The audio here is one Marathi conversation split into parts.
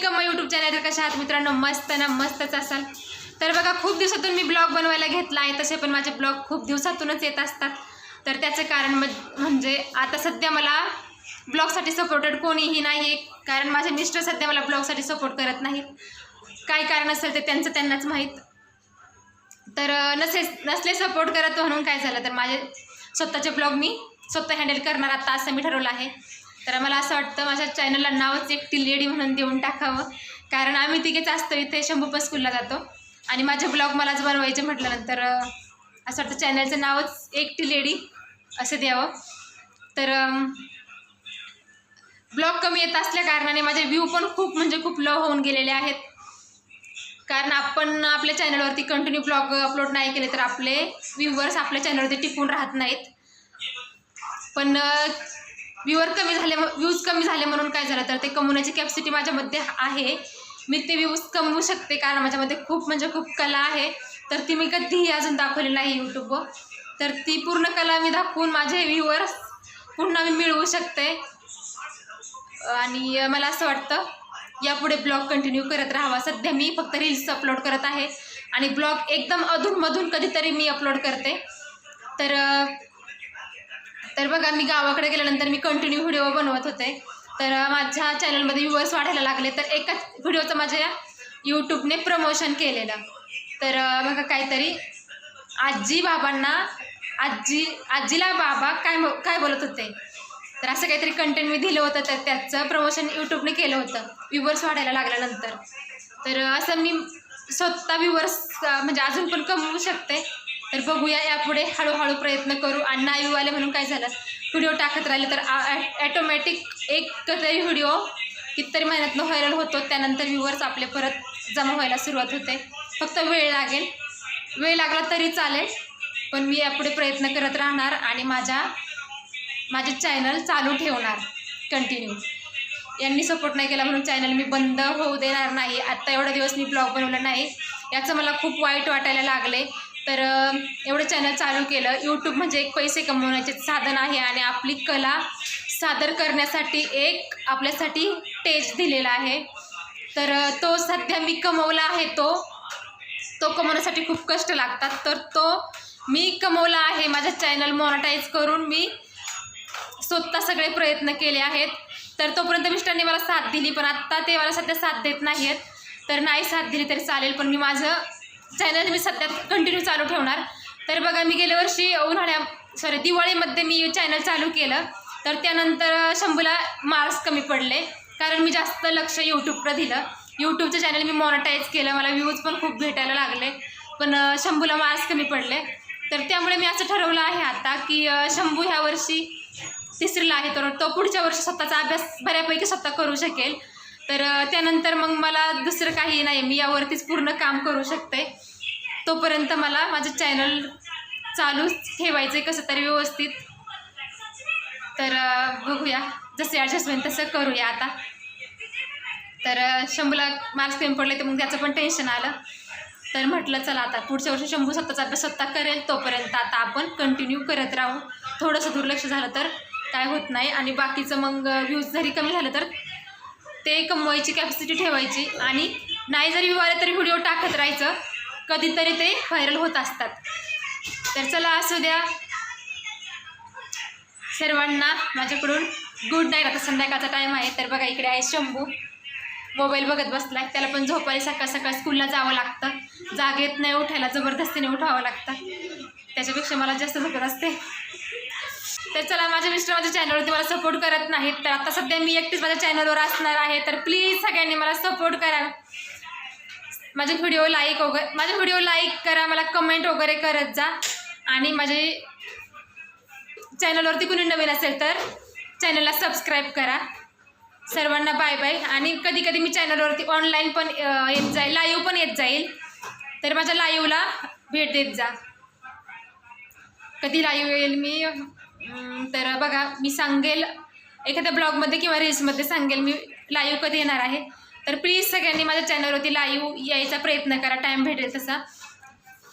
वेलकम माय यूट्यूब चॅनल तर कशा आहात मित्रांनो? मस्त ना? मस्तच असाल? तर बघा खूप दिवसातून मी ब्लॉग बनवायला घेतला आहे. तसे पण माझे ब्लॉग खूप दिवसातूनच येत असतात. तर त्याचं कारण म्हणजे आता सध्या मला ब्लॉगसाठी सपोर्टेड कोणीही नाही आहे कारण माझे मिस्टर सध्या मला ब्लॉगसाठी सपोर्ट करत नाहीत. काय कारण असेल ते त्यांचं त्यांनाच माहीत. तर नसे नसले सपोर्ट करत म्हणून काय झालं? तर माझे स्वतःचे ब्लॉग मी स्वतः हँडल करणार आता असं मी ठरवलं आहे. तर मला असं वाटतं माझ्या चॅनलला नावच एक लेडी म्हणून देऊन टाकावं. कारण आम्ही तिघेच असतो इथे शंभूपा स्कूलला जातो. आणि माझे ब्लॉग मलाच बनवायचे म्हटल्यानंतर असं वाटतं चॅनलचं नावच एक लेडी असं द्यावं. तर ब्लॉग कमी येत असल्या कारणाने माझे व्ह्यू पण खूप म्हणजे खूप लो होऊन गेलेले आहेत. कारण आपण आपल्या चॅनलवरती कंटिन्यू ब्लॉग अपलोड नाही केले तर आपले व्ह्यूवर्स आपल्या चॅनलवरती टिकून राहत नाहीत. पण व्ह्यूवर कमी झाले व्ह्यूज कमी झाले म्हणून काय झालं तर ते कमवण्याची कॅपॅसिटी माझ्यामध्ये आहे. मी ते व्ह्यूज कमवू शकते कारण माझ्यामध्ये खूप म्हणजे खूप कला आहे. तर ती मी कधीही अजून दाखवली नाही यूट्यूबवर तर ती पूर्ण कला मी दाखवून माझे व्ह्यूवर्स पुन्हा मी मिळवू शकते. आणि मला असं वाटतं यापुढे ब्लॉग कंटिन्यू करत राहावा. सध्या मी फक्त रील्स अपलोड करत आहे. आणि ब्लॉग एकदम अधूनमधून कधीतरी मी अपलोड करते. तर तर बघा मी गावाकडे गेल्यानंतर मी कंटिन्यू व्हिडिओ बनवत होते. तर माझ्या चॅनलमध्ये व्ह्यूवर्स वाढायला लागले तर एकाच व्हिडिओचं माझ्या यूट्यूबने प्रमोशन केलेलं. तर बघा काहीतरी आजी बाबांना आजी आजीला बाबा काय म- काय बोलत होते? तर असं काहीतरी कंटेंट मी दिलं होतं तर त्याचं प्रमोशन यूट्यूबने केलं होतं व्ह्यूवर्स वाढायला लागल्यानंतर. तर असं मी स्वतः व्ह्यूवर्स म्हणजे अजून पण कमवू शकते. तर बघूया यापुढे हळूहळू प्रयत्न करू. आणि नाही आले म्हणून काय झालं? व्हिडिओ टाकत राहिले तर ॲटोमॅटिक एक तरी व्हिडिओ कितीतरी महिन्यातनं व्हायरल होतो. त्यानंतर व्ह्यूवर्स आपले परत जमा व्हायला सुरुवात होते. फक्त वेळ लागेल. वेळ लागला तरी चालेल पण मी यापुढे प्रयत्न करत राहणार आणि माझ्या माझे चॅनल चालू ठेवणार. कंटिन्यू यांनी सपोर्ट नाही केला म्हणून चॅनल मी बंद होऊ देणार नाही. आत्ता एवढा दिवस मी ब्लॉग बनवला नाही. याचं मला खूप वाईट वाटायला लागले. तर एवढं चॅनल चालू केलं. यूट्यूब म्हणजे एक पैसे कमवण्याचे साधन आहे आणि आपली कला सादर करण्यासाठी एक आपल्यासाठी टेज दिलेला आहे. तर तो सध्या मी कमवला आहे तो. तो कमवण्यासाठी खूप कष्ट लागतात. तर तो मी कमवला आहे. माझा चॅनल मॉनिटाईज करून मी स्वतः सगळे प्रयत्न केले आहेत. तर तोपर्यंत मिस्टरांनी मला साथ दिली पण आत्ता ते मला सध्या साथ देत नाही आहेत तर नाही साथ दिली तरी चालेल पण मी माझं चॅनल मी सध्या कंटिन्यू चालू ठेवणार. तर बघा मी गेल्या वर्षी उन्हाळ्या सॉरी दिवाळीमध्ये मी चॅनल चालू केलं. तर त्यानंतर शंभूला मार्क्स कमी पडले. कारण मी जास्त लक्ष यूट्यूबकडं दिलं. यूट्यूबचं चॅनल मी मॉनिटाईज केलं. मला व्ह्यूज पण खूप भेटायला लागले. पण शंभूला मार्क्स कमी पडले. तर त्यामुळे मी असं ठरवलं आहे आता की शंभू ह्या वर्षी तिसरीला आहे. तर तो पुढच्या वर्षी स्वतःचा अभ्यास बऱ्यापैकी स्वतः करू शकेल. तर त्यानंतर मग मला दुसरं काही नाही मी यावरतीच पूर्ण काम करू शकते. तोपर्यंत मला माझं चॅनल चालूच ठेवायचं आहे कसं तरी व्यवस्थित. तर बघूया. जसे ॲडजस्टमेंट तसं करूया आता. तर शंभूला मार्क्स कमी पडले तर मग त्याचं पण टेन्शन आलं. तर म्हटलं चला आता पुढच्या वर्षी शंभू स्वतःचा अभ्यास स्वतः करेल तोपर्यंत आता आपण कंटिन्यू करत राहू. थोडंसं दुर्लक्ष झालं तर काय होत नाही. आणि बाकीचं मग व्ह्यूज जरी कमी झालं तर ते कमवायची कॅपॅसिटी ठेवायची आणि नाही जरी विवाले तरी व्हिडिओ टाकत राहायचं. कधीतरी ते व्हायरल होत असतात. तर चला असू द्या. सर्वांना माझ्याकडून गुड नाईट आता संध्याकाळचा टाईम आहे. तर बघा इकडे आहे शंभू. मोबाईल बघत बसला त्याला पण झोपायला सकाळ सकाळ स्कूलला जावं लागतं. जागेत नाही उठायला जबरदस्तीने उठावं लागतं. त्याच्यापेक्षा मला जास्त झोपत असते. तर चला माझ्या मिस्टर माझ्या चॅनलवरती मला सपोर्ट करत नाहीत. तर आता सध्या मी एकटीच माझ्या चॅनलवर असणार आहे. तर प्लीज सगळ्यांनी मला सपोर्ट करा. माझे व्हिडिओ लाईक वगैरे माझे व्हिडिओ लाईक करा मला कमेंट वगैरे करत जा. आणि माझे चॅनलवरती कुणी नवीन असेल तर चॅनलला सबस्क्राईब करा. सर्वांना बाय बाय आणि कधी कधी मी चॅनलवरती ऑनलाईन पण येत जाईल लाईव्ह पण येत जाईल. तर माझ्या लाईव्हला भेट देत जा. कधी लाईव्ह येईल मी? तर बघा मी सांगेल एखाद्या ब्लॉगमध्ये किंवा रील्समध्ये सांगेल मी लाईव्ह कधी येणार आहे. तर प्लीज सगळ्यांनी माझ्या चॅनलवरती लाईव्ह यायचा प्रयत्न करा टाईम भेटेल तसा.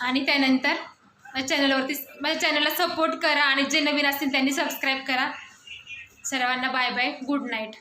आणि त्यानंतर माझ्या चॅनलवरती माझ्या चॅनलला सपोर्ट करा आणि जे नवीन असतील त्यांनी सबस्क्राईब करा. सर्वांना बाय बाय गुड नाईट